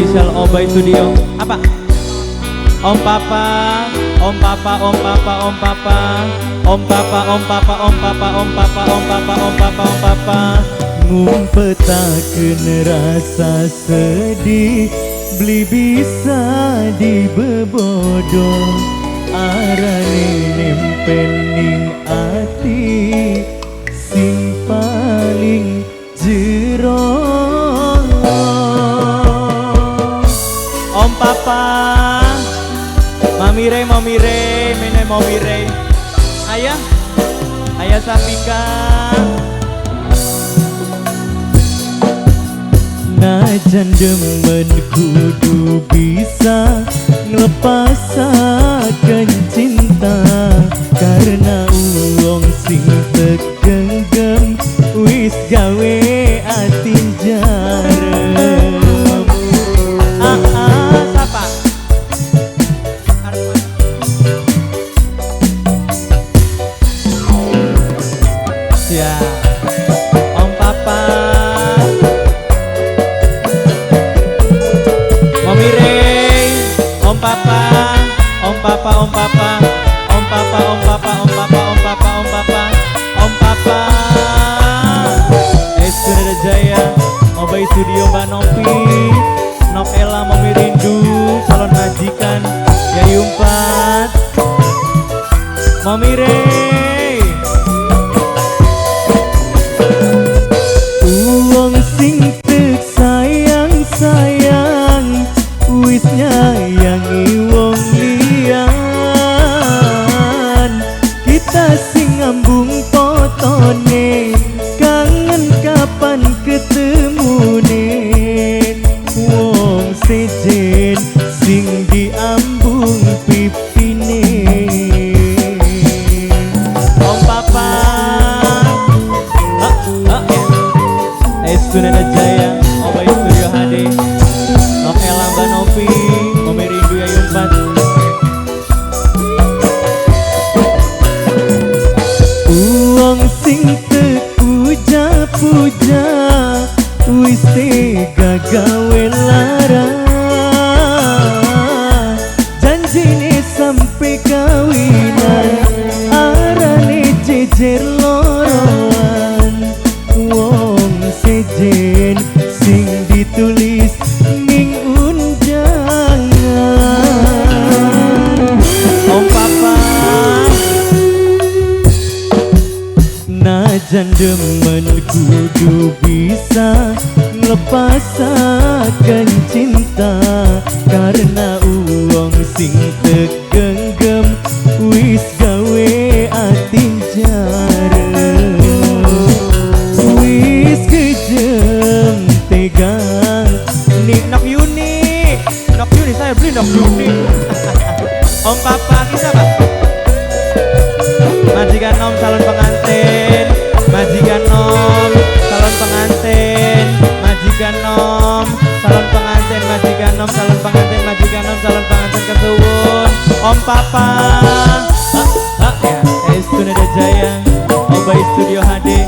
Spesial Obay Studio. Apa? Om Papa Om Papa Om Papa Om Papa. Om Papa Om Papa Om Papa Om Papa Om Papa Om Papa Om Papa. Ngumpetaken rasa sedih. Beli bisa dibebodo. Arane nempening ati. Sing paling jero Mami Rey Mami Rey Mene Mami Rey. Ayah Ayah Sapika Najan demen kudu bisa ngelepasakan cinta Ya Om Papa. Mami Rey Om Papa Om Papa Om Papa. Om Papa Om Papa Om Papa Om Papa Om Papa. Om Papa. Eskunada Jaya Mobile Studio Mbak Nopi Nok sing diambung pipine Om Papa Oh, oh, yeah. Hey, Jaya Janjine sampai kawinan. Arane jejer loroan Wong sejen sing ditulis ning unjangan Om Papa. Najan demen kudu bisa ngelepasakan cinta Karena uang wong sing tegenggem wis gawe ati jare wis kejem tegang. Nih nok yuni. Nok yuni saya beli nok yuni. Om papa kita papa. Ah, ah, ya, Studio Jaya, Obai Studio Hadir.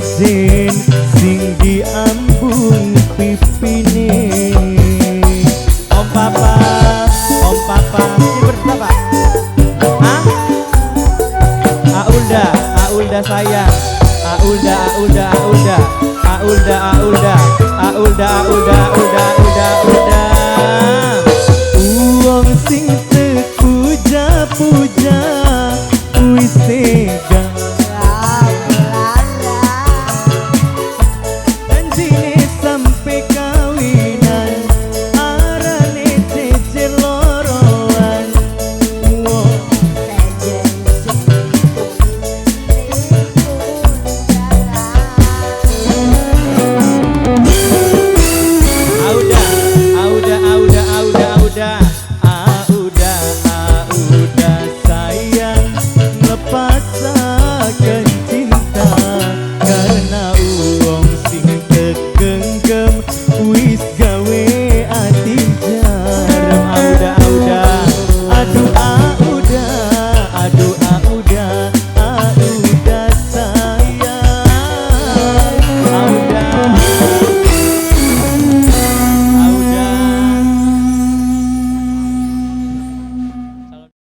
Sejen sing diambung pipine Om Papa Om Papa Ini berapa Hah? Aulda Aulda sayang Aulda Aulda Aulda Aulda Aulda Aulda Aulda